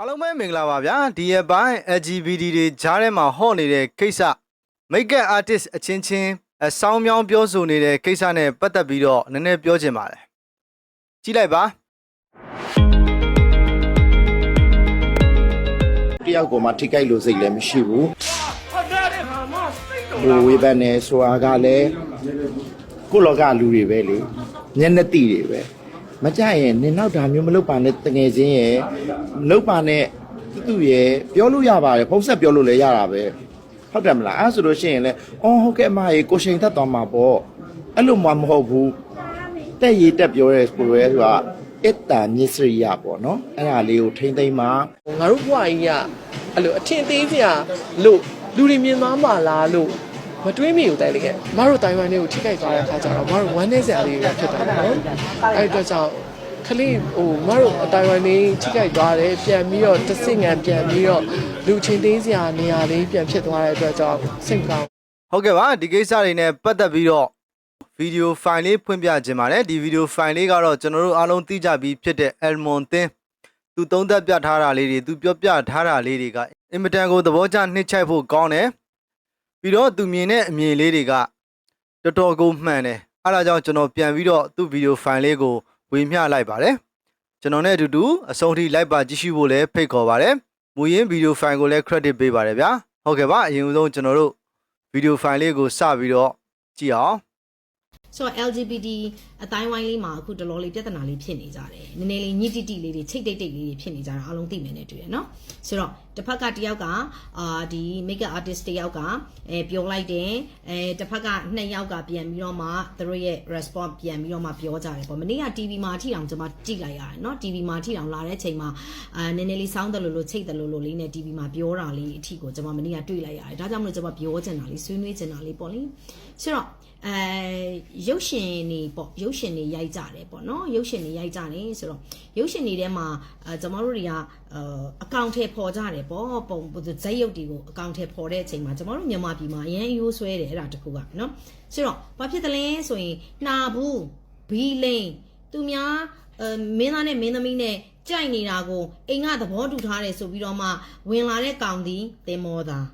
အားလုံးပဲမင်္ဂလာပါဗျာဒီရက်ပိုင်း LGBT တွေကြားထဲမှာဟော့နေတဲ့ကိစ္စ makeup artist အချင်းချင်းအဆောင်မြောင်းပြောဆိုနေတဲ့ကိစ္စနဲ့ပတ်သက်ပြီးတော့နည်းနည်းပြောချင်ပါတယ်ကြည့်လိုက်ပါတယောက်ကိုမှထိခိုက်လို့စိတ်လည်းမရှိဘူးဟိုဝေဘန်နေဆိုတာကလည်းကိုယ့်လောကလူတွေပဲလေမျက်နှာတိတွေပဲ မကြရင်နင်နောက်ဒါမျိုးမလုပ်ပါနဲ့တငယ်ချင်းရဲ့မလုပ်ပါနဲ့သူ့သူရဲ့ပြောလို့ရပါတယ်ဖုံးဆက်ပြောလို့လည်းရတာပဲဟုတ်တယ်မလားအဲ့ဆိုလို့ရှိရင်လည်းအော်ဟုတ်ကဲ့အမရေကိုရှိန်သက်သွားမှာပေါ့အဲ့လိုမှမဟုတ်ဘူးတက်ရည်တက်ပြောရဲဆိုရဲဆိုတာအတ္တမြစ္စရိယပေါ့နော်အဲ့ဒါလေးကိုထိမ့်သိမ့်မှာငါတို့ဘွားကြီးကအဲ့လိုအထင်သေးစရာလို့လူတွေမြင်သွားမှာလားလို့ မတွေးမိဘူးတိုင်လေခဲ့မတို့တိုင်ဝမ်လေးကိုထိခိုက်သွားတဲ့အခါကျတော့မတို့ဝမ်းနေစရာလေးတွေဖြစ်တာပေါ့နော်အဲ့အတွက်ကြောင့်ခလေးဟိုမတို့တိုင်ဝမ်လေးထိခိုက်သွားတယ်ပြန်ပြီးတော့တစ်စင်ငံပြန်ပြီးတော့လူချင်းသေးစရာနေရာလေးပြန်ဖြစ်သွားတဲ့အတွက်ကြောင့်စိတ်ကောင်းဟုတ်ကဲ့ပါဒီကိစ္စတွေနဲ့ပတ်သက်ပြီးတော့ဗီဒီယိုဖိုင်လေးဖွင့်ပြခြင်းပါတယ်ဒီဗီဒီယိုဖိုင်လေးကတော့ကျွန်တော်တို့အားလုံးသိကြပြီးဖြစ်တဲ့ Elmon သင်းသူသုံးသက်ပြထားတာလေးတွေသူပြောပြထားတာလေးတွေကအင်မတန်ကိုသဘောကျနှစ်ချိုက်ဖို့ကောင်းတယ် ပြီးတော့သူမြင်တဲ့အမြင်လေးတွေကတော်တော်ကိုမှန်တယ်အဲဒါကြောင့်ကျွန်တော်ပြန်ပြီးတော့သူ့ဗီဒီယိုဖိုင်လေးကိုဝေမျှလိုက်ပါတယ်ကျွန်တော်နဲ့အတူတူအဆုံးထိလိုက်ပါကြည့်ရှုဖို့လည်းဖိတ်ခေါ်ပါတယ်မူရင်းဗီဒီယိုဖိုင်ကိုလည်း credit ပေးပါတယ်ဗျာဟုတ်ကဲ့ပါအရင်ဆုံးကျွန်တော်တို့ဗီဒီယိုဖိုင်လေးကိုစပြီးတော့ကြည့်အောင် ဆိုတော့ LGBT အတိုင်းဝိုင်းလေးမှာအခုတလောလေးပြဿနာလေးဖြစ်နေကြတယ်နည်းနည်းလေးညစ်တိတိလေးတွေချိတ်တိတ်တိတ်လေးတွေဖြစ်နေကြတာအားလုံးသိမယ်နဲ့တူရယ်နော်ဆိုတော့တစ်ဖက်ကတယောက်ကအာဒီ makeup artist တယောက်ကအဲပြောလိုက်တယ်အဲတစ်ဖက်ကနှစ်ယောက်ကပြန်ပြီးတော့မှသူတို့ရဲ့ response ပြန်ပြီးတော့မှပြောကြတယ်ပေါ့မနေ့က TV မှာအထိအောင်ကျွန်မကြည့်လိုက်ရတယ်နော် TV မှာအထိအောင်လာတဲ့ချိန်မှာအာနည်းနည်းလေးစောင်းတယ်လို့လို့ချိတ်တယ်လို့လို့လေးနဲ့ TV မှာပြောတာလေးအထိကိုကျွန်မမနေ့ကတွေ့လိုက်ရတယ်ဒါကြောင့်မလို့ကျွန်မပြောချင်တာလေးဆွေးနွေးချင်တာလေးပေါ့လေဆိုတော့ အဲရုပ်ရှင်နေပေါ့ရုပ်ရှင်နေရိုက်ကြတယ်ပေါ့နော်ရုပ်ရှင်နေရိုက်ကြတယ်ဆိုတော့ရုပ်ရှင်နေထဲမှာအဲကျွန်တော်တို့တွေကအကောင့်ထဲပေါ်ကြတယ်ပေါ့ပုံဇက်ရုပ်တွေကိုအကောင့်ထဲပေါ်တဲ့အချိန်မှာကျွန်တော်တို့မြန်မာပြည်မှာအရင်ရိုးဆွဲတယ်အဲ့ဒါတခုကနော်ဆိုတော့ဘာဖြစ်တယ်လဲဆိုရင်နာဘူးဘီလိန်သူများအဲမင်းသားနဲ့မင်းသမီးနဲ့ကြိုက်နေတာကိုအိမ်ကသဘောတူထားတယ်ဆိုပြီးတော့မှဝင်လာတဲ့ကောင်ဒီတင်မောသား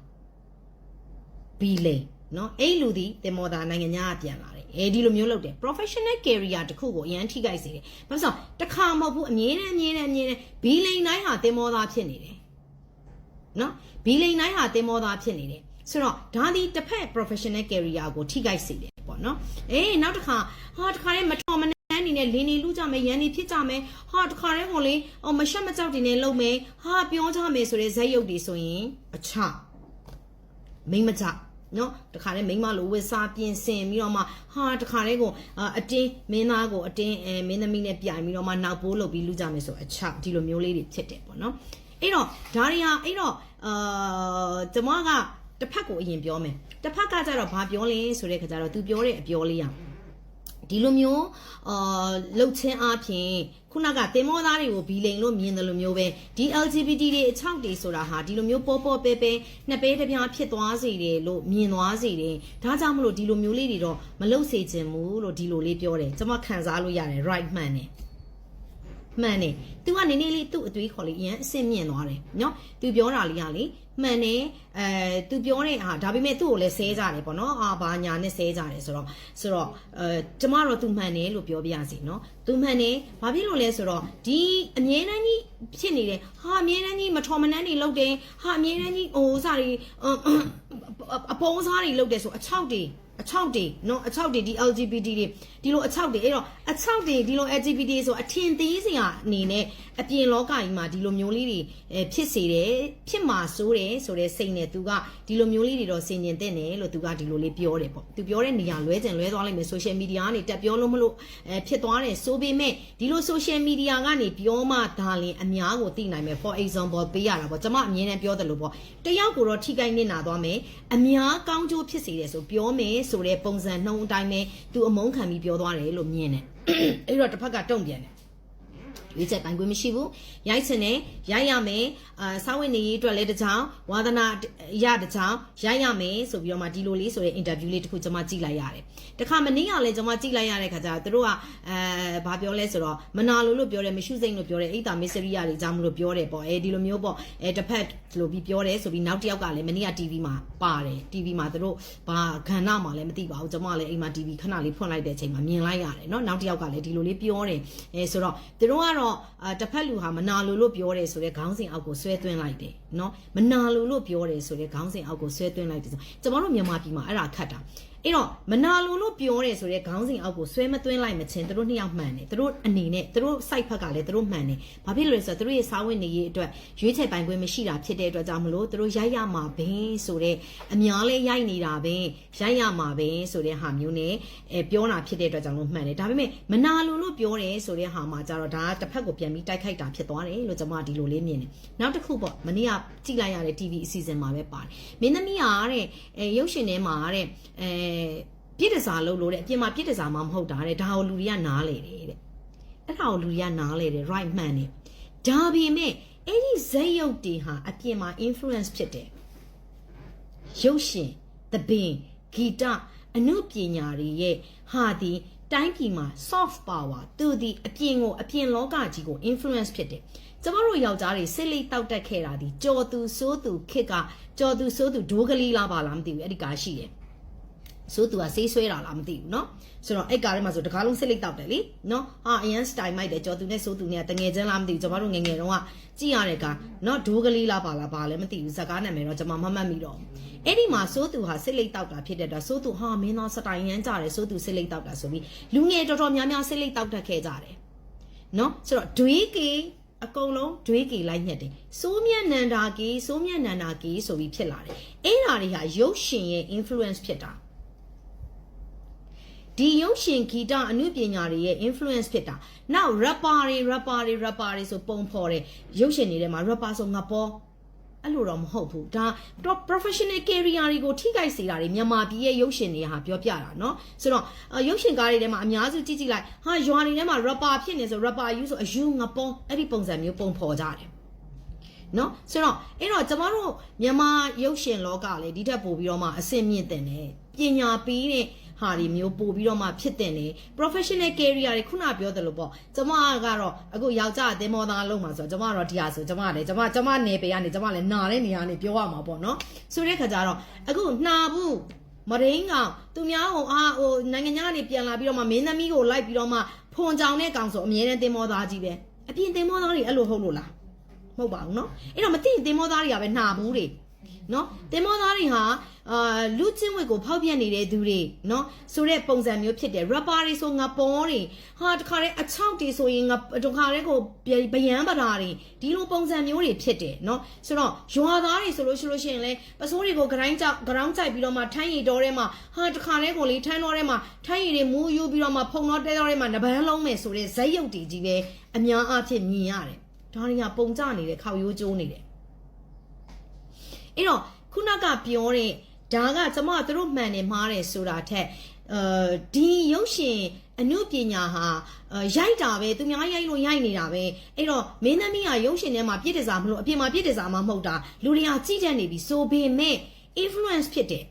ဘီလေနော် အဲ့လူဒီတင်မော်တာနိုင်ငံညာကပြန်လာတယ်အဲဒီလိုမျိုးလုပ်တယ် professional career တခုကိုအရန်ထိခိုက်စေတယ်ဘာလို့ဆိုတစ်ခါမဟုတ်ဘူးအမြဲတမ်းအမြဲတမ်းအမြဲတမ်းဘီလိန်တိုင်းဟာတင်မော်တာဖြစ်နေတယ်နော်ဘီလိန်တိုင်းဟာတင်မော်တာဖြစ်နေတယ်ဆိုတော့ဒါဒီတစ်ဖက် professional career ကိုထိခိုက်စေတယ်ပေါ့နော်အေးနောက်တစ်ခါဟာတစ်ခါလေးမတော်မနဲ့အနေနဲ့လင်းနေလူကြမယ်ရန်နေဖြစ်ကြမယ်ဟာတခါတည်းဟိုလေအော်မရှက်မကြောက်တင်နေလုံမယ်ဟာပြောကြမယ်ဆိုတဲ့ဇက်ရုပ်တွေဆိုရင်အချမိမ့်မကြ နော်တခါတည်းမိန်းမလိုဝစ်စားပြင်ဆင်ပြီးတော့မှဟာတခါတည်းကိုအာအတင်းမင်းသားကိုအတင်းအဲမင်းသမီးနဲ့ပြိုင်ပြီးတော့မှနောက်ပိုးလုပ်ပြီးလူကြမယ်ဆိုအချဒီလိုမျိုးလေးတွေဖြစ်တယ်ပေါ့နော်အဲ့တော့ဒါတွေဟာအဲ့တော့အာကျွန်မကတစ်ဖက်ကိုအရင်ပြောမယ်တစ်ဖက်ကကြတော့ဘာပြောလဲဆိုတဲ့ခါကျတော့ तू ပြောတဲ့အပြောလေးอ่ะ ဒီလိုမျိုးအာလှုပ်ချင်းအားဖြင့်ခုနကတင်မောသားတွေကိုဘီလိန်လို့မြင်တယ်လို့မျိုးပဲဒီ LGBT တွေအချောက်တွေဆိုတာဟာဒီလိုမျိုးပေါ်ပေါ်ပဲပဲနှစ်ပဲတစ်ပြားဖြစ်သွားစေတယ်လို့မြင်သွားစေတယ်ဒါကြောင့်မလို့ဒီလိုမျိုးလေးတွေတော့မလှုပ်စေချင်ဘူးလို့ဒီလိုလေးပြောတယ်ကျွန်မခံစားလို့ရတယ် right မှန်တယ်မှန်တယ်။ तू ကနေနေလေးသူ့အသွေးခေါ်လေးအရင်အစ်စ်မြင့်သွားတယ်နော်။ तू ပြောတာလေးကလေ မှန်တယ်အဲသူပြောတဲ့ဟာဒါပေမဲ့သူ့ကိုလည်းဆဲကြတယ်ပေါ့နော်အာဘာညာနဲ့ဆဲကြတယ်ဆိုတော့ဆိုတော့အဲကျမတော့သူမှန်တယ်လို့ပြောပြရစီနော်သူမှန်တယ်ဘာဖြစ်လို့လဲဆိုတော့ဒီအမြဲတမ်းကြီးဖြစ်နေတယ်ဟာအမြဲတမ်းကြီးမထော်မနှမ်းနေလောက်တယ်ဟာအမြဲတမ်းကြီးဟိုစားတွေအပုံးစားတွေလောက်တယ်ဆိုအချောက်တွေအချောက်တွေနော်အချောက်တွေဒီ LGBT တွေဒီလိုအချောက်တွေအဲ့တော့အချောက်တွေဒီလို LGBT ဆိုအထင်သေးစရာအနေနဲ့အပြင်လောကကြီးမှာဒီလိုမျိုးလေးတွေအဲဖြစ်စေတယ်ဖြစ်မှာစိုးတယ်ဆိုတဲ့စိတ်နဲ့သူကဒီလိုမျိုးလေးတွေတော့ဆင်ញင်တဲ့တယ်လို့သူကဒီလိုလေးပြောတယ်ပေါ့သူပြောတဲ့နေရာလွဲကျင်လွဲသွားလိမ့်မယ် social media ကနေတက်ပြောလို့မလို့အဲဖြစ်သွားတယ်ဆိုပေမဲ့ဒီလို social media ကနေပြောမှဒါလင်အများကိုသိနိုင်မယ် for example ပေးရတာပေါ့ကျွန်မအမြင်နဲ့ပြောတယ်လို့ပေါ့တယောက်ကိုတော့ထိခိုက်နေတာသွားမယ်အများကောင်းကျိုးဖြစ်စေတယ်ဆိုပြောမယ်ဆိုတဲ့ပုံစံနှုံးအတိုင်းပဲသူအမုန်းခံပြီးပြောသွားတယ်လို့မြင်တယ်အဲ့တော့တစ်ဖက်ကတုံ့ပြန်တယ် ရွေးချက်ပိုင်ခွင့်မရှိဘူးရိုက်ချင်တယ်ရိုက်ရမယ်အာစောင်းဝင်နေရေးအတွက်လည်းတစ်ချောင်းဝါသနာရတစ်ချောင်းရိုက်ရမယ်ဆိုပြီးတော့မှဒီလိုလေးဆိုတဲ့ interview လေးတစ်ခုကျွန်မကြည့်လိုက်ရတယ်တခါမနေ့ကလည်းကျွန်မကြည့်လိုက်ရတဲ့ခါကျတော့သူတို့ကအဲဘာပြောလဲဆိုတော့မနာလိုလို့ပြောတယ်မရှိစိမ့်လို့ပြောတယ်အိတ်တာမစ္စရီယာတွေကြောင့်မလို့ပြောတယ်ပေါ့အဲဒီလိုမျိုးပေါ့အဲတစ်ဖက်လို့ပြီးပြောတယ်ဆိုပြီးနောက်တစ်ယောက်ကလည်းမနေ့က TV မှာပါတယ် TV မှာသူတို့ဘာခန္ဓာမှာလည်းမသိပါဘူးကျွန်မလည်းအိမ်မှာ TV ခဏလေးဖွင့်လိုက်တဲ့အချိန်မှာမြင်လိုက်ရတယ်เนาะနောက်တစ်ယောက်ကလည်းဒီလိုလေးပြောတယ်အဲဆိုတော့သူတို့ကတော့ ော့တော့တစ်ဖက်လူဟာမနာလိုလို့ပြောတယ်ဆိုတော့ခေါင်းစဉ်အောက်ကိုဆွဲသွင်းလိုက်တယ်နော်မနာလိုလို့ပြောတယ်ဆိုတော့ခေါင်းစဉ်အောက်ကိုဆွဲသွင်းလိုက်တယ်ဆိုကျွန်တော်တို့မြန်မာပြည်မှာအဲ့ဒါခတ်တာ အဲ့တော့မနာလိုလို့ပြောတယ်ဆိုတဲ့ခေါင်းစဉ်အောက်ကိုဆွဲမသွင်းလိုက်မချင်းတို့နှစ်ယောက်မှန်တယ်တို့အနေနဲ့တို့ site ဖက်ကလည်းတို့မှန်တယ်ဘာဖြစ်လို့လဲဆိုတော့တို့ရဲ့စာဝင်နေရေးအတွက်ရွေးချယ်ပိုင်ခွင့်မရှိတာဖြစ်တဲ့အတွက်ကြောင့်မလို့တို့ရိုက်ရမှာဘင်းဆိုတဲ့အများလေးရိုက်နေတာဘင်းရိုက်ရမှာဘင်းဆိုတဲ့ဟာမျိုးနဲ့အဲပြောတာဖြစ်တဲ့အတွက်ကြောင့်လို့မှန်တယ်ဒါပေမဲ့မနာလိုလို့ပြောတယ်ဆိုတဲ့ဟာမှာကြတော့ဒါတစ်ဖက်ကိုပြန်ပြီးတိုက်ခိုက်တာဖြစ်သွားတယ်လို့ကျွန်မဒီလိုလေးမြင်တယ်နောက်တစ်ခုပေါ့မနေ့ကကြည့်လိုက်ရတဲ့ TV အစီအစဉ်မှာပဲပါတယ်မင်းသမီးကတဲ့အဲရုပ်ရှင်ထဲမှာတဲ့အဲပြည့်တစားလို့လို့တဲ့အပြင်မှာပြည့်တစားမှမဟုတ်တာတဲ့ဒါကိုလူတွေကနားလေတယ်တဲ့အဲ့ဒါကိုလူတွေကနားလေတယ် right man နဲ့ဒါပေမဲ့အဲ့ဒီဇက်ရုပ်တွေဟာအပြင်မှာ influence ဖြစ်တယ်ရုပ်ရှင်သဘင်ဂီတအနုပညာတွေရဲ့ဟာဒီတိုင်းပြည်မှာ soft power သူဒီအပြင်ကိုအပြင်လောကကြီးကို influence ဖြစ်တယ်ကျမတို့ယောက်ျားတွေစိတ်လိတ်တောက်တက်ခဲ့တာဒီကြော်သူစိုးသူခစ်ကကြော်သူစိုးသူဒိုးကလေးလားပါလားမသိဘူးအဲ့ဒီကားရှိတယ် ဆိုသူကဆေးဆွဲတာလားမသိဘူးเนาะဆိုတော့အဲ့ကားထဲမှာဆိုတကားလုံးစစ်လိတ်တောက်တယ်လीเนาะဟာအရန်စတိုင်မိုက်တယ်ကြော်သူနဲ့ဆိုသူနဲ့တငယ်ချင်းလားမသိဘူးကျွန်တော်တို့ငယ်ငယ်တုန်းကကြည့်ရတဲ့ကားเนาะဒိုးကလေးလားပါလားပါလည်းမသိဘူးဇက်ကားနာမည်တော့ကျွန်မမမှတ်မိတော့ဘူးအဲ့ဒီမှာဆိုသူဟာစစ်လိတ်တောက်တာဖြစ်တဲ့အတွက်ဆိုသူဟာမင်းသားစတိုင်ရမ်းကြတယ်ဆိုသူစစ်လိတ်တောက်တာဆိုပြီးလူငယ်တော်တော်များများစစ်လိတ်တောက်တတ်ခဲ့ကြတယ်เนาะဆိုတော့ဒွေးကေအကုန်လုံးဒွေးကေလိုက်ညက်တယ်စိုးမြတ်နန္ဒာကေစိုးမြတ်နန္ဒာကေဆိုပြီးဖြစ်လာတယ်အဲ့ဓာတွေဟာရုပ်ရှင်ရဲ့ influence ဖြစ်တာ ဒီရုပ်ရှင်ဂီတအနုပညာတွေရဲ့ influence ဖြစ်တာနောက် rapper တွေ rapper တွေ rapper တွေဆိုပုံဖော်တယ်ရုပ်ရှင်တွေထဲမှာ rapper ဆိုငပေါ်အဲ့လိုတော့မဟုတ်ဘူးဒါတော့ professional career တွေကိုထိခိုက်စေတာတွေမြန်မာပြည်ရဲ့ရုပ်ရှင်တွေဟာပြောပြတာเนาะဆိုတော့အာရုပ်ရှင်ကားတွေထဲမှာအများစုကြည့်ကြည့်လိုက်ဟာရွာတွေထဲမှာ rapper ဖြစ်နေဆို rapper ယူဆိုအယူငပေါ်အဲ့ဒီပုံစံမျိုးပုံဖော်ကြတယ်နော်ဆိုတော့အဲ့တော့ကျမတို့မြန်မာရုပ်ရှင်လောကလည်းဒီထက်ပိုပြီးတော့မှအဆင့်မြင့်တင်တယ်ပညာပေးတဲ့ ဟာတွေမျိုးပို့ပြီးတော့မှဖြစ်တင်တယ် professional career တွေခုနပြောသလိုပေါ့ကျမကတော့အခုယောက်ျားအသင်းမောသားလုံးမှာဆိုတော့ကျမကတော့ဒီဟာဆိုကျမလည်းကျမကျမနယ်ပယ်ကနေကျမလည်းနာတဲ့နေရာနေပြောရမှာပေါ့နော်ဆိုတဲ့ခါကျတော့အခုနှာဘူးမရင်းကောင်သူများဟိုအာဟိုနိုင်ငံခြားကနေပြန်လာပြီးတော့မှမင်းသမီးကိုလိုက်ပြီးတော့မှဖွန်ကြောင်တဲ့ကောင်ဆိုအမြဲတမ်းတင်မောသားကြီးပဲအပြင်တင်မောသားတွေအဲ့လိုဟုတ်လို့လားမဟုတ်ပါဘူးเนาะအဲ့တော့မသိရင်တင်မောသားတွေကပဲနှာဘူးတွေ နော်တင်မောသားတွေဟာအာလူချင်းဝက်ကိုဖောက်ပြက်နေတဲ့သူတွေနော်ဆိုတဲ့ပုံစံမျိုးဖြစ်တယ် rapper တွေဆိုငါပေါ်တွေဟာတခါတည်းအချောက်တွေဆိုရင်ငါတခါတည်းကိုဗယန်းပဓာတွေဒီလိုပုံစံမျိုးတွေဖြစ်တယ်နော်ဆိုတော့ရွာသားတွေဆိုလို့ရှိလို့ရှိရင်လဲပစိုးတွေကိုဂရိုင်းကြောက်ဂရောင်းကြိုက်ပြီးတော့မှထိုင်းရီတော်ထဲမှာဟာတခါတည်းကိုလေထန်းတော်ထဲမှာထိုင်းရီတွေမူးယူပြီးတော့မှဖုံတော်တဲတော်ထဲမှာနပန်းလုံးမယ်ဆိုတဲ့ဇက်ရုပ်တွေကြီးပဲအများအားဖြင့်မြင်ရတယ်ဒါတွေကပုံကြနေတဲ့ခေါရိုးကျိုးနေတယ် အဲ့တော့ခုနကပြောတဲ့ဒါကကျမတို့မှန်တယ်မှားတယ်ဆိုတာထက်အဲဒီရုပ်ရှင်အနုပညာဟာရိုက်တာပဲသူများရိုက်လို့ရိုက်နေတာပဲအဲ့တော့မင်းသမီးကရုပ်ရှင်ထဲမှာပြည့်တစားမလို့အပြင်မှာပြည့်တစားမှမဟုတ်တာလူတွေကကြည့်တတ်နေပြီဆိုပေမဲ့ influence ဖြစ်တယ်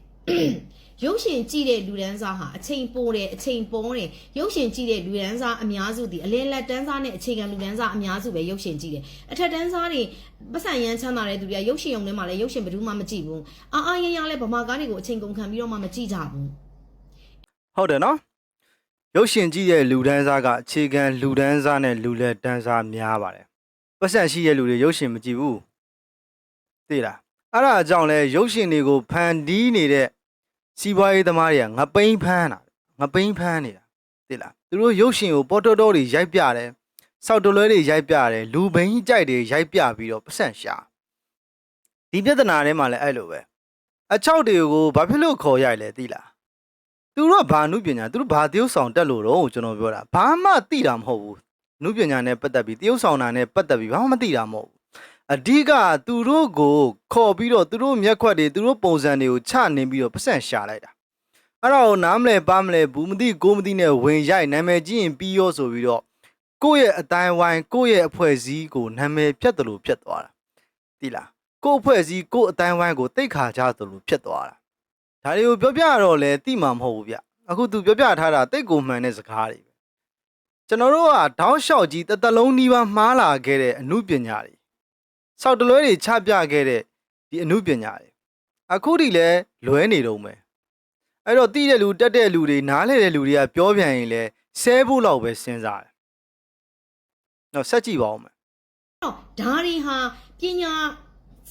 ရုပ်ရှင်ကြည့်တဲ့လူဒန်းစားဟာအချိန်ပိုတယ်အချိန်ပေါ်တယ်ရုပ်ရှင်ကြည့်တဲ့လူဒန်းစားအများစုဒီအလင်းလက်တန်းစားနဲ့အခြေခံလူဒန်းစားအများစုပဲရုပ်ရှင်ကြည့်တယ်အထက်တန်းစားတွေပတ်စံရမ်းချမ်းသာတဲ့သူတွေကရုပ်ရှင်ရုံထဲမှာလည်းရုပ်ရှင်ဘယ်သူမှမကြည့်ဘူးအာအာရရလည်းဗမာကားတွေကိုအချိန်ကုန်ခံပြီးတော့မှမကြည့်ကြဘူးဟုတ်တယ်နော်ရုပ်ရှင်ကြည့်တဲ့လူဒန်းစားကအခြေခံလူဒန်းစားနဲ့လူလက်ဒန်းစားများပါတယ်ပတ်စံရှိတဲ့လူတွေရုပ်ရှင်မကြည့်ဘူးသိလားအဲ့ဒါအကြောင့်လဲရုပ်ရှင်တွေကိုဖန်တီးနေတဲ့ စီးပွားရေးသမားတွေကငပိန်းဖမ်းတာငပိန်းဖမ်းနေတာသိလားသူတို့ရုပ်ရှင်ကိုပေါ်တော်တော်တွေရိုက်ပြတယ်စောက်တလွဲတွေရိုက်ပြတယ်လူဘိန်းကြိုက်တွေရိုက်ပြပြီးတော့ပတ်စံရှာဒီပြဿနာထဲမှာလည်းအဲ့လိုပဲအချောက်တွေကိုဘာဖြစ်လို့ခေါ်ရိုက်လဲသိလားသူတို့ကဘာနုပညာသူတို့ဘာတရုပ်ဆောင်တက်လို့တော့ကျွန်တော်ပြောတာဘာမှသိတာမဟုတ်ဘူးနုပညာနဲ့ပတ်သက်ပြီးတရုပ်ဆောင်တာနဲ့ပတ်သက်ပြီးဘာမှမသိတာမဟုတ်ဘူး အဓိကသူတို့ကိုခေါ်ပြီးတော့သူတို့မျက်ခွက်တွေသူတို့ပုံစံတွေကိုချနေပြီးတော့ပတ်စံရှာလိုက်တာအဲ့ဒါကိုနားမလဲပါမလဲဘူးမသိကိုမသိနဲ့ဝင်ရိုက်နာမည်ကြီးရင်ပြီးရောဆိုပြီးတော့ကိုယ့်ရဲ့အတိုင်းဝိုင်းကိုယ့်ရဲ့အဖွဲ့အစည်းကိုနာမည်ဖြတ်တယ်လို့ဖြစ်သွားတာတိလားကိုယ့်အဖွဲ့အစည်းကိုယ့်အတိုင်းဝိုင်းကိုတိတ်ခါကြတယ်လို့ဖြစ်သွားတာဒါတွေကိုပြောပြရတော့လဲတိမှမဟုတ်ဘူးဗျအခုသူပြောပြထားတာတိတ်ကိုမှန်တဲ့စကားတွေပဲကျွန်တော်တို့ကတောင်းလျှောက်ကြီးတစ်သက်လုံးနှီးပါမှားလာခဲ့တဲ့အမှုပညာတွေ စောက်တလွဲတွေချပြခဲ့တဲ့ဒီအမှုပညာတွေအခုထိလဲလွဲနေတော့မယ်အဲ့တော့တိတဲ့လူတက်တဲ့လူတွေနားလဲတဲ့လူတွေကပြောပြန်ရင်လဲဆဲဖို့လောက်ပဲစဉ်းစားတယ်တော့ဆက်ကြည့်ပါဦးမယ်တော့ဒါတွေဟာပညာ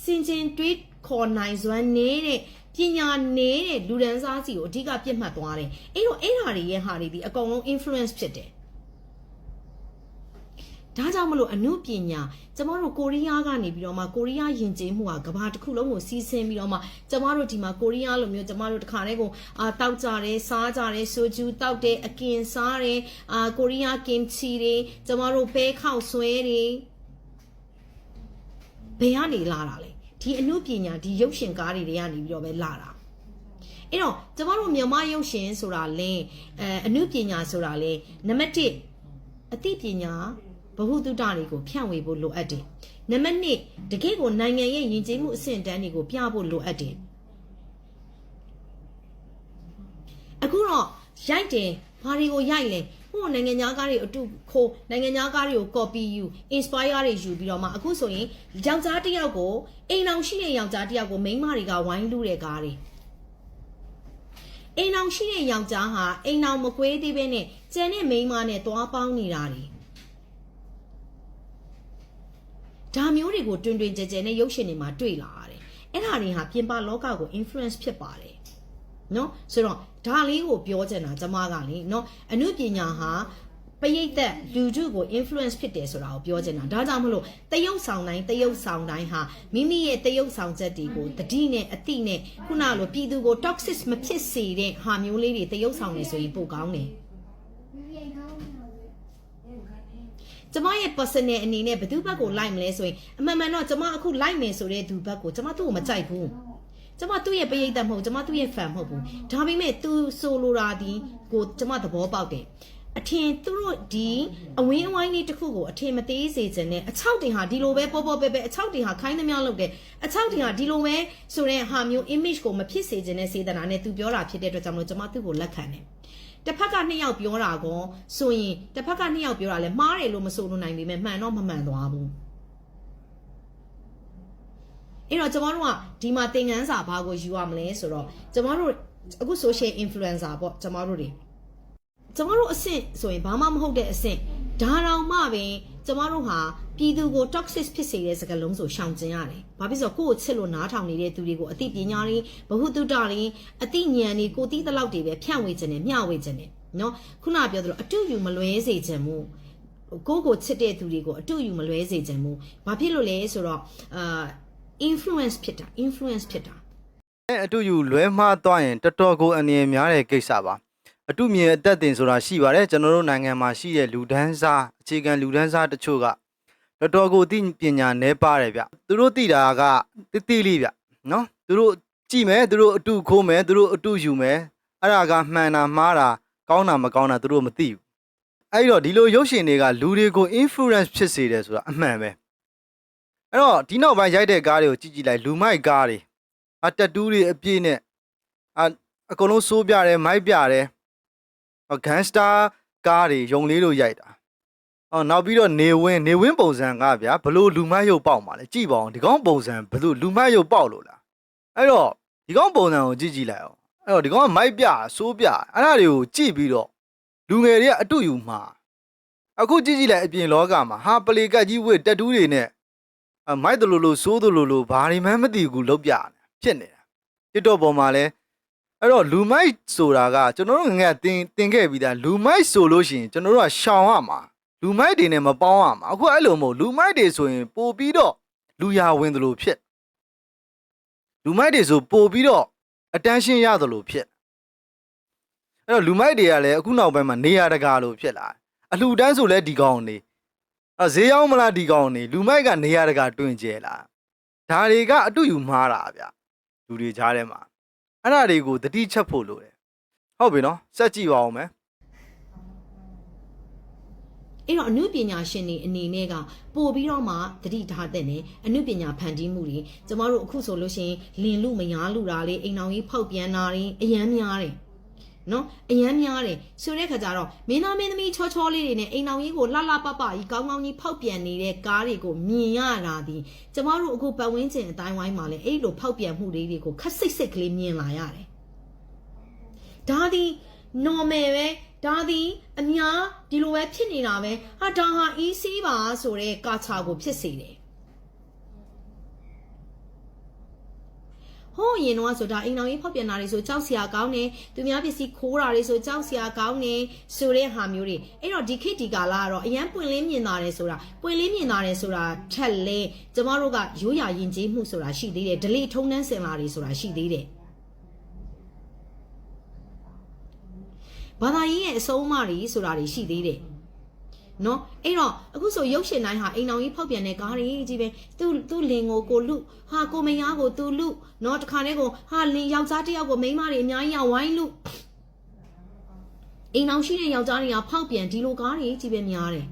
စင်စင်တွေးခေါ်နိုင်စွမ်းနေတဲ့ပညာနေတဲ့လူဒန်းစားစီကိုအဓိကပြစ်မှတ်သွားတယ်အဲ့တော့အဲ့ဓာတွေရဲ့ဟာတွေဒီအကုန်လုံး influence ဖြစ်တယ် ဒါကြောင့်မလို့အမှုပညာကျမတို့ကိုရီးယားကနေပြီးတော့မှကိုရီးယားယဉ်ကျေးမှုဟာကဘာတစ်ခုလုံးကိုစီးဆင်းပြီးတော့မှကျမတို့ဒီမှာကိုရီးယားလိုမျိုးကျမတို့တခါတည်းကိုအာတောက်ကြတယ်စားကြတယ်ဆိုဂျူတောက်တယ်အကင်စားတယ်အာကိုရီးယားကင်ချီတွေကျမတို့ဘဲခောက်ဆွဲတွေဘယ်ကနေလာတာလဲဒီအမှုပညာဒီရုပ်ရှင်ကားတွေတွေကနေပြီးတော့ပဲလာတာအဲ့တော့ကျမတို့မြန်မာရုပ်ရှင်ဆိုတာလဲအဲအမှုပညာဆိုတာလဲနံပါတ်1အသိပညာ ဘဟုတုတတွေကိုဖြန့်ဝေဖို့လိုအပ်တယ်နံပါတ်2တကယ့်ကိုနိုင်ငံရဲ့ယဉ်ကျေးမှုအဆင့်အတန်းတွေကိုပြဖို့လိုအပ်တယ်အခုတော့ရိုက်တယ်ဘာတွေကိုရိုက်လဲဟိုနိုင်ငံသားကားတွေအတူခိုးနိုင်ငံသားကားတွေကို copy ယူ inspire တွေယူပြီးတော့မှအခုဆိုရင်ယောက်ျားတစ်ယောက်ကိုအိမ်အောင်ရှိတဲ့ယောက်ျားတစ်ယောက်ကိုမိန်းမတွေကဝိုင်းလူတဲ့ကားတွေအိမ်အောင်ရှိတဲ့ယောက်ျားဟာအိမ်အောင်မကွေးသေးဘဲနဲ့ကျန်တဲ့မိန်းမနဲ့တွားပေါင်းနေတာတွေ ဒါမျိုးတွေကိုတွင်တွင်ကြဲကြဲနဲ့ရုပ်ရှင်တွေမှာတွေ့လာရတယ်အဲ့ဒါတွေဟာပြင်ပလောကကို influence ဖြစ်ပါတယ်နော်ဆိုတော့ဒါလေးကိုပြောချင်တာကျမကလေနော်အနုပညာဟာပရိသတ်လူထုကို influence ဖြစ်တယ်ဆိုတာကိုပြောချင်တာဒါကြောင့်မလို့တရုပ်ဆောင်တိုင်းတရုပ်ဆောင်တိုင်းဟာမိမိရဲ့တရုပ်ဆောင်ချက်တွေကိုတတိနဲ့အတိနဲ့ခုနလိုပြည်သူကို toxic မဖြစ်စေတဲ့ဟာမျိုးလေးတွေတရုပ်ဆောင်နေဆိုရင်ပိုကောင်းတယ် ကျမရဲ့ personal အနေနဲ့ဘယ်သူဘက်ကိုလိုက်မလဲဆိုရင်အမှန်မှန်တော့ကျမအခုလိုက်မယ်ဆိုတဲ့သူဘက်ကိုကျမသူ့ကိုမကြိုက်ဘူးကျမသူ့ရဲ့ပရိသတ်မဟုတ်ကျမသူ့ရဲ့ fan မဟုတ်ဘူးဒါပေမဲ့ तू ဆိုလိုတာဒီကိုကျမသဘောပေါက်တယ်အထင်သူတို့ဒီအဝင်းအဝိုင်းလေးတစ်ခုကိုအထင်မသေးစေချင်တဲ့အချောက်တင်ဟာဒီလိုပဲပေါ်ပေါ်ပဲပဲအချောက်တင်ဟာခိုင်းသမျှလုပ်တယ်အချောက်တင်ဟာဒီလိုပဲဆိုတဲ့ဟာမျိုး image ကိုမဖြစ်စေချင်တဲ့စေတနာနဲ့ तू ပြောတာဖြစ်တဲ့အတွက်ကြောင့်မလို့ကျမသူ့ကိုလက်ခံတယ် တစ်ဖက်ကနှစ်ယောက်ပြောတာကောဆိုရင်တစ်ဖက်ကနှစ်ယောက်ပြောတာလဲမှားတယ်လို့မဆိုလို့နိုင်ပေမဲ့မှန်တော့မမှန်သွားဘူးအဲ့တော့ကျမတို့ကဒီမှာသင်ခန်းစာဘာကိုယူရမလဲဆိုတော့ကျမတို့အခု social influencer ပေါ့ကျမတို့တွေကျမတို့အဆင့်ဆိုရင်ဘာမှမဟုတ်တဲ့အဆင့်ဒါတောင်မှပင်ကျမတို့ဟာ ပြည်သူကို toxic ဖြစ်စေတဲ့စကားလုံးဆိုရှောင်ကျဉ်ရတယ်။ဘာဖြစ်လို့ကိုယ့်ကိုချစ်လို့နားထောင်နေတဲ့သူတွေကိုအသိပညာတွေဘဟုတုတတွေအသိဉာဏ်တွေကိုသိသလောက်တွေပဲဖြန့်ဝေခြင်းနဲ့မျှဝေခြင်းနဲ့နော်ခုနကပြောသလိုအတူယူမလွဲစေခြင်းမို့ကိုယ့်ကိုချစ်တဲ့သူတွေကိုအတူယူမလွဲစေခြင်းမို့ဘာဖြစ်လို့လဲဆိုတော့အာ influence ဖြစ်တာ influence ဖြစ်တာအဲအတူယူလွဲမှားသွားရင်တော်တော်ကိုအနေများတဲ့ကိစ္စပါအတူမြင်အသက်တင်ဆိုတာရှိပါတယ်ကျွန်တော်တို့နိုင်ငံမှာရှိတဲ့လူဒန်းစားအခြေခံလူဒန်းစားတချို့က တော်တော်ကိုသိပညာနဲပါတယ်ဗျသူတို့သိတာကတိတိလေးဗျနော်သူတို့ကြည့်မယ်သူတို့အတူခိုးမယ်သူတို့အတူယူမယ်အဲ့ဒါကမှန်တာမှားတာကောင်းတာမကောင်းတာသူတို့မသိဘူးအဲ့တော့ဒီလိုရုပ်ရှင်တွေကလူတွေကို influence ဖြစ်စေတယ်ဆိုတာအမှန်ပဲအဲ့တော့ဒီနောက်ပိုင်းရိုက်တဲ့ကားတွေကိုကြည့်ကြည့်လိုက်လူမိုက်ကားတွေအတက်တူးတွေအပြည့်နဲ့အအကုန်လုံးစိုးပြတယ်မိုက်ပြတယ်ဟောဂန်စတာကားတွေယုံလေးလို့ရိုက်တာ ဟောနောက်ပြီးတော့နေဝင်းနေဝင်းပုံစံကဗျာဘလို့လူမိုက်ရုပ်ပေါက်มาလဲကြည့်ပါအောင်ဒီကောင်ပုံစံဘလို့လူမိုက်ရုပ်ပေါက်လို့လားအဲ့တော့ဒီကောင်ပုံစံကိုကြည့်ကြည့်လိုက်အောင်အဲ့တော့ဒီကောင်ကမိုက်ပြစိုးပြအဲ့ဒါတွေကိုကြည့်ပြီးတော့လူငယ်တွေကအတူယူမှာအခုကြည့်ကြည့်လိုက်အပြင်လောကမှာဟာပလေကတ်ကြီးဝစ်တက်တူးတွေနဲ့အမိုက်တလူလူစိုးတလူလူဘာတွေမှမသိဘူးလို့ပြတယ်ဖြစ်နေတာ TikTok ပေါ်မှာလဲအဲ့တော့လူမိုက်ဆိုတာကကျွန်တော်တို့ငယ်တင်တင်ခဲ့ပြီးသားလူမိုက်ဆိုလို့ရှိရင်ကျွန်တော်တို့ကရှောင်ရမှာ လူမိုက်တွေနဲ့မပေါင်းရမှာအခုအဲ့လိုမဟုတ်လူမိုက်တွေဆိုရင်ပို့ပြီးတော့လူရဝင်သလိုဖြစ်လူမိုက်တွေဆိုပို့ပြီးတော့ attention ရသလိုဖြစ်အဲ့တော့လူမိုက်တွေကလည်းအခုနောက်ပိုင်းမှာနေရတကာလို့ဖြစ်လာတယ်အလှူဒန်းဆိုလဲဒီကောင်နေအဲ့ဈေးရောက်မလားဒီကောင်နေလူမိုက်ကနေရတကာတွင်ကျဲလာဒါတွေကအတူယူမှားတာဗျလူတွေကြားထဲမှာအဲ့ဒါတွေကိုတတိချက်ဖို့လိုတယ်ဟုတ်ပြီနော်စက်ကြည့်ပါဦးမယ် အဲ့တော့အမှုပညာရှင်တွေအနေနဲ့ကပို့ပြီးတော့မှတတိထားတဲ့နဲ့အမှုပညာဖန်တီးမှုတွေကျမတို့အခုဆိုလို့ရှိရင်လင်လူမယားလူတာလေးအိမ်အောင်ကြီးဖောက်ပြန်တာတွေအယမ်းများတယ်နော်အယမ်းများတယ်ဆိုတဲ့ခါကျတော့မင်းသားမင်းသမီးချောချောလေးတွေနဲ့အိမ်အောင်ကြီးကိုလှလှပပကြီးကောင်းကောင်းကြီးဖောက်ပြန်နေတဲ့ကားတွေကိုမြင်ရတာဒီကျမတို့အခုပတ်ဝန်းကျင်အတိုင်းဝိုင်းမှာလည်းအဲ့လိုဖောက်ပြန်မှုလေးတွေကိုခက်စိတ်စိတ်ကလေးမြင်လာရတယ်ဒါဒီ normal ပဲ ဒါဒီအများဒီလိုပဲဖြစ်နေတာပဲဟာဒါဟာ EC ပါဆိုတဲ့ကာချာကိုဖြစ်စေတယ်ဟိုးရင်တော့ဆိုတာအိမ်တော်ကြီးဖောက်ပြန်တာတွေဆိုကြောက်စရာကောင်းတယ်သူများပစ္စည်းခိုးတာတွေဆိုကြောက်စရာကောင်းတယ်ဆိုတဲ့ဟာမျိုးတွေအဲ့တော့ဒီခေတ်ဒီကာလကတော့အရန်ပွင့်လင်းမြင်တာတယ်ဆိုတာပွင့်လင်းမြင်တာတယ်ဆိုတာထက်လဲကျမတို့ကရိုးရာယဉ်ကျေးမှုဆိုတာရှိသေးတယ်ဒလိထုံးနှန်းစင်လာတွေဆိုတာရှိသေးတယ် ဘာသာရေးရဲ့အဆုံးအမတွေဆိုတာတွေရှိသေးတယ်နော်အဲ့တော့အခုဆိုရုပ်ရှင်တိုင်းဟာအိမ်အောင်ကြီးဖောက်ပြန်တဲ့ကားတွေကြီးပဲသူ့သူ့လင်ကိုကိုလူဟာကိုမယားကိုသူလူနော်တခါတည်းကိုဟာလင်ယောက်ျားတစ်ယောက်ကိုမိန်းမတွေအများကြီးကဝိုင်းလူအိမ်အောင်ရှိတဲ့ယောက်ျားတွေကဖောက်ပြန်ဒီလိုကားတွေကြီးပဲများတယ်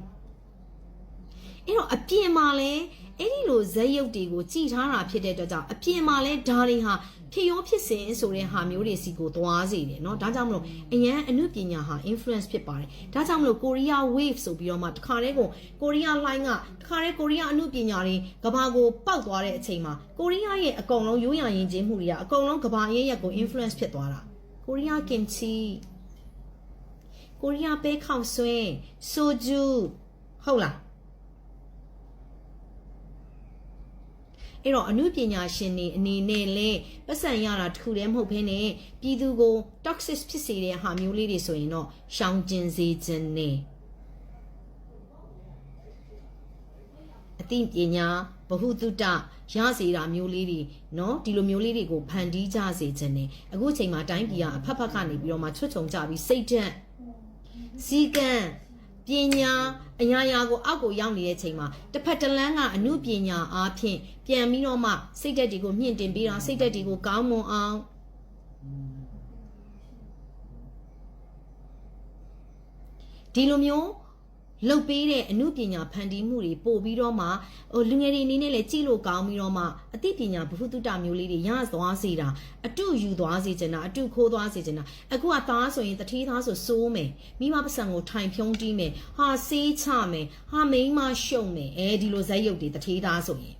အဲ့တော့အပြင်မှာလဲအဲ့ဒီလိုဇက်ရုပ်တွေကိုကြည်ထားတာဖြစ်တဲ့အတွက်ကြောင့်အပြင်မှာလဲဓာတ်တွေဟာ ဖြစ်ရောဖြစ်စဉ်ဆိုတဲ့ဟာမျိုးတွေစီကိုသွားစေတယ်เนาะဒါကြောင့်မလို့အရန်အနုပညာဟာ influence ဖြစ်ပါတယ်ဒါကြောင့်မလို့ Korea wave ဆိုပြီးတော့မှတခါတည်းကို Korea line ကတခါတည်း Korea အနုပညာတွေကဘာကိုပောက်သွားတဲ့အချိန်မှာ Korea ရဲ့အကုန်လုံးရိုးရာယဉ်ကျေးမှုတွေကအကုန်လုံးကဘာရဲ့ရက်ကို influence ဖြစ်သွားတာ Korea kimchi Korea ပဲခေါက်ဆွဲ soju ဟုတ်လား အဲ့တော့အမှုပညာရှင်တွေအနေနဲ့လဲပတ်စံရတာတစ်ခုတည်းမဟုတ်ဘဲနဲ့ပြည်သူကို toxic ဖြစ်စေတဲ့ဟာမျိုးလေးတွေဆိုရင်တော့ရှောင်ကျဉ်စေခြင်းနဲ့အသိပညာဘ ഹു တုတရစေတာမျိုးလေးတွေเนาะဒီလိုမျိုးလေးတွေကိုဖန်တီးကြစေခြင်းနဲ့အခုချိန်မှာတိုင်းပြည်ကအဖက်ဖက်ကနေပြီးတော့မှချွတ်ချုံကြပြီးစိတ်ဓာတ်စီကံ ပညာအရာရာကိုအောက်ကိုရောက်နေတဲ့ချိန်မှာတစ်ဖက်တစ်လမ်းကအမှုပညာအားဖြင့်ပြန်ပြီးတော့မှစိတ်ဓာတ်တွေကိုမြင့်တင်ပြီးတော့စိတ်ဓာတ်တွေကိုကောင်းမွန်အောင်ဒီလိုမျိုး လုတ်ပေးတဲ့အမှုပညာဖန်တီးမှုတွေပို့ပြီးတော့မှဟိုလူငယ်တွေအနေနဲ့လည်းကြည့်လို့ကောင်းပြီးတော့မှအသိပညာဘ ഹു တုတမျိုးလေးတွေရသွားစေတာအတုယူသွားစေချင်တာအတုခိုးသွားစေချင်တာအခုကသားဆိုရင်တတိသားဆိုစိုးမယ်မိမပစံကိုထိုင်ဖြုံးတီးမယ်ဟာစေးချမယ်ဟာမိန်းမရှုံမယ်အဲဒီလိုဇက်ရုပ်တွေတတိသားဆိုရင်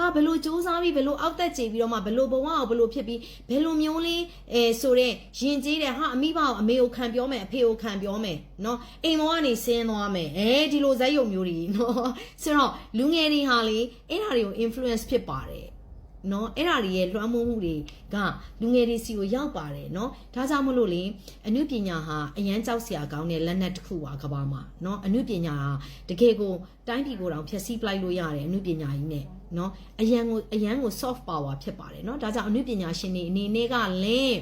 ဟာဘယ်လိုစူးစမ်းပြီးဘယ်လိုအောက်တက်ကြည့်ပြီးတော့မှဘယ်လိုဘဝကိုဘယ်လိုဖြစ်ပြီးဘယ်လိုမျိုးလေးအဲဆိုတဲ့ယဉ်ကျေးတဲ့ဟာအမိဘကိုအမေကိုခံပြောမယ်အဖေကိုခံပြောမယ်နော်အိမ်ပေါ်ကနေဆင်းသွားမယ်အဲဒီလိုဇာတ်ရုပ်မျိုးတွေနော်ဆိုတော့လူငယ်တွေဟာလေအဲ့ဒါတွေကို influence ဖြစ်ပါတယ်နော်အဲ့ဒါတွေရဲ့လွှမ်းမိုးမှုတွေကလူငယ်တွေစီကိုရောက်ပါတယ်နော်ဒါကြောင့်မလို့လေအနုပညာဟာအရန်ကြောက်စရာကောင်းတဲ့လက်နက်တစ်ခုပါကဘာမှာနော်အနုပညာဟာတကယ်ကိုတိုင်းပြည်ကိုတောင်ဖျက်ဆီးပလိုက်လို့ရတယ်အနုပညာကြီးနဲ့ နော်အရန်ကိုအရန်ကို soft power ဖြစ်ပါတယ်နော်ဒါကြောင့်အနုပညာရှင်တွေအနေနဲ့ကလည်း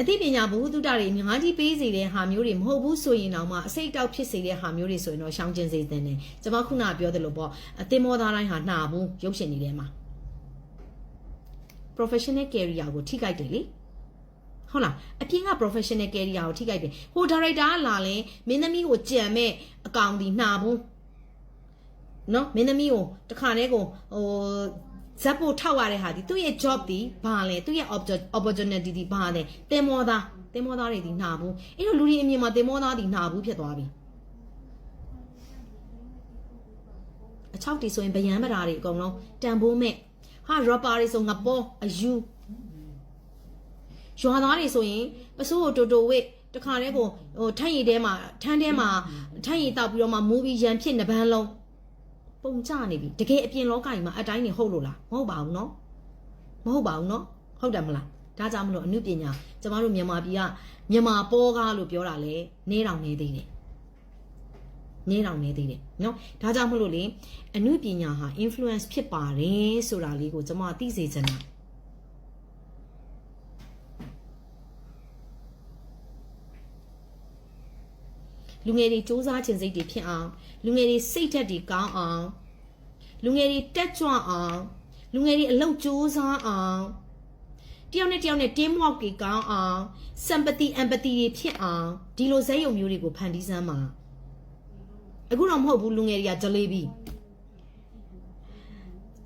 အသိပညာဘုဟုတုတတွေအများကြီးပေးစီတဲ့ဟာမျိုးတွေမဟုတ်ဘူးဆိုရင်တော့မှအစိတ်တောက်ဖြစ်စေတဲ့ဟာမျိုးတွေဆိုရင်တော့ရှောင်ကျဉ်စေသင့်တယ်ကျွန်မခုနပြောသလိုပေါ့အသင်မောသားတိုင်းဟာနှာဘူးရုပ်ရှင်တွေထဲမှာ professional career ကိုထိခိုက်တယ်လေဟုတ်လားအပြင်က professional career ကိုထိခိုက်တယ်ဟို director ကလာလဲမင်းသမီးကိုကြံမဲ့အကောင်ဒီနှာဘူး နော်မင်းသမီးကိုတခါတည်းကိုဟိုဇက်ပိုထောက်ရတဲ့ဟာဒီသူ့ရဲ့ job ဒီဘာလဲသူ့ရဲ့ opportunity ဒီဘာလဲတင်မောသားတင်မောသားတွေဒီနှာဘူးအဲ့တော့လူတွေအမြင်မှာတင်မောသားဒီနှာဘူးဖြစ်သွားပြီအချောက်တီဆိုရင်ဗယံပဓာတွေအကုန်လုံးတန်ဖိုးမဲ့ဟာ rapper တွေဆိုငပေါ်အယူရွာသားတွေဆိုရင်ပစိုးကိုတိုတိုဝစ်တခါတည်းကိုဟိုထန့်ရည်ထဲမှာထန်းထဲမှာထန့်ရည်တောက်ပြီးတော့မှမူပြီးရန်ဖြစ်နှပန်းလုံး ပုံချနေပြီတကယ်အပြင်လောကကြီးမှာအတိုင်းနေဟုတ်လို့လားမဟုတ်ပါဘူးနော်မဟုတ်ပါဘူးနော်ဟုတ်တယ်မလားဒါကြောင့်မလို့အမှုပညာကျမတို့မြန်မာပြည်ကမြန်မာပေါ်ကားလို့ပြောတာလေနေတောင်နေသေးတယ်နေတောင်နေသေးတယ်နော်ဒါကြောင့်မလို့လေအမှုပညာဟာ influence ဖြစ်ပါတယ်ဆိုတာလေးကိုကျမသိစေချင်တာ လူငယ်တွေစူးစမ်းခြင်းစိတ်တွေဖြစ်အောင်လူငယ်တွေစိတ်ဓာတ်တွေကောင်းအောင်လူငယ်တွေတက်ကြွအောင်လူငယ်တွေအလောက်စူးစမ်းအောင်တယောက်နဲ့တယောက်နဲ့ team work တွေကောင်းအောင် sympathy empathy တွေဖြစ်အောင်ဒီလိုဇက်ယုံမျိုးတွေကိုဖန်တီးစမ်းပါအခုတော့မဟုတ်ဘူးလူငယ်တွေကဂျလေးပြီး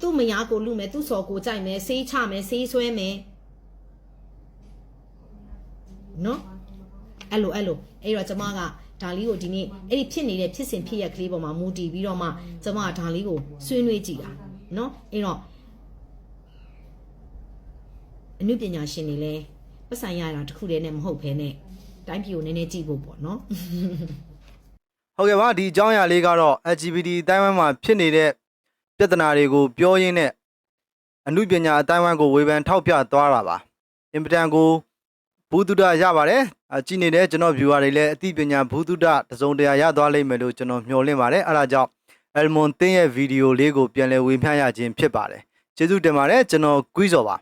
သူ့မယားကိုလူမယ်သူ့စော်ကိုကြိုက်မယ်ဆေးချမယ်ဆေးဆွဲမယ်နော်အဲ့လိုအဲ့လိုအဲ့တော့ကျမက ဒါလေးကိုဒီနေ့အဲ့ဒီဖြစ်နေတဲ့ဖြစ်စဉ်ဖြစ်ရက်ကလေးပေါ်မှာမူတည်ပြီးတော့မှကျမကဒါလေးကိုဆွေးနွေးကြည့်တာနော်အဲ့တော့အနုပညာရှင်တွေလည်းပတ်ဆိုင်ရတာတစ်ခုတည်းနဲ့မဟုတ်ဘဲနဲ့တိုင်းပြည်ကိုနည်းနည်းကြည့်ဖို့ပေါ့နော်ဟုတ်ကဲ့ပါဒီအကြောင်းအရာလေးကတော့ LGBT အတိုင်းဝိုင်းမှာဖြစ်နေတဲ့ပြဿနာတွေကိုပြောရင်းနဲ့အမှုပညာအတိုင်းဝိုင်းကိုဝေဖန်ထောက်ပြသွားတာပါအင်ပတန်ကိုဘူးတုဒ္ဒရပါတယ်အ ကြည့်နေတဲ့ကျွန်တော် viewer တွေလည်းအသိပညာဘူးတုဒ္ဒတစုံတရာရသွားလိမ့်မယ်လို့ကျွန်တော်မျှော်လင့်ပါတယ်အဲဒါကြောင့် Elmon တင်းရဲ့ဗီဒီယိုလေးကိုပြန်လည်ဝေမျှရခြင်းဖြစ်ပါတယ်ကျေးဇူးတင်ပါတယ်ကျွန်တော်ကွီးစော်ပါ